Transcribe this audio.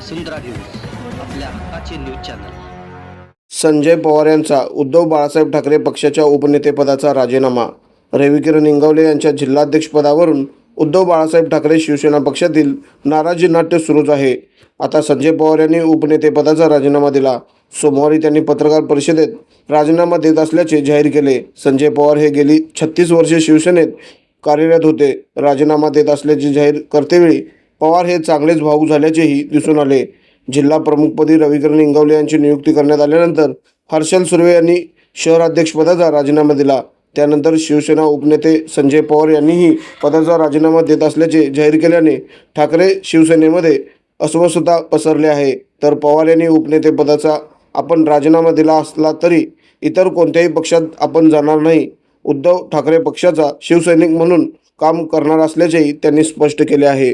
वसुंधरा news आपल्या हक्काचे news channel. Sanjay Pawar यांचा उद्धव बाळासाहेब ठाकरे पक्षाच्या उपनेतेपदाचा राजीनामा. रविकिरण इंगवले यांच्या जिल्हाध्यक्षपदावरून उद्धव बाळासाहेब ठाकरे शिवसेना पक्षातील नाराजी नाट्य सुरूच आहे. आता संजय पवार यांनी उपनेतेपदाचा राजीनामा दिला. सोमवारी त्यांनी पत्रकार परिषदेत राजीनामा देत असल्याचे जाहीर केले. संजय पवार हे गेली छत्तीस वर्षे शिवसेनेत कार्यरत होते. राजीनामा देत असल्याचे जाहीर करतेवेळी पवार हे चांगलेच भाऊ झाल्याचेही दिसून आले. जिल्हा प्रमुखपदी रविकिरण इंगवले यांची नियुक्ती करण्यात आल्यानंतर हर्षल सुर्वे यांनी शहराध्यक्षपदाचा राजीनामा दिला. त्यानंतर शिवसेना उपनेते संजय पवार यांनीही पदाचा राजीनामा देत असल्याचे जाहीर केल्याने ठाकरे शिवसेनेमध्ये अस्वस्थता पसरली आहे. तर पवार यांनी उपनेतेपदाचा आपण राजीनामा दिला असला तरी इतर कोणत्याही पक्षात आपण जाणार नाही. उद्धव ठाकरे पक्षाचा शिवसैनिक म्हणून काम करणार असल्याचेही त्यांनी स्पष्ट केले आहे.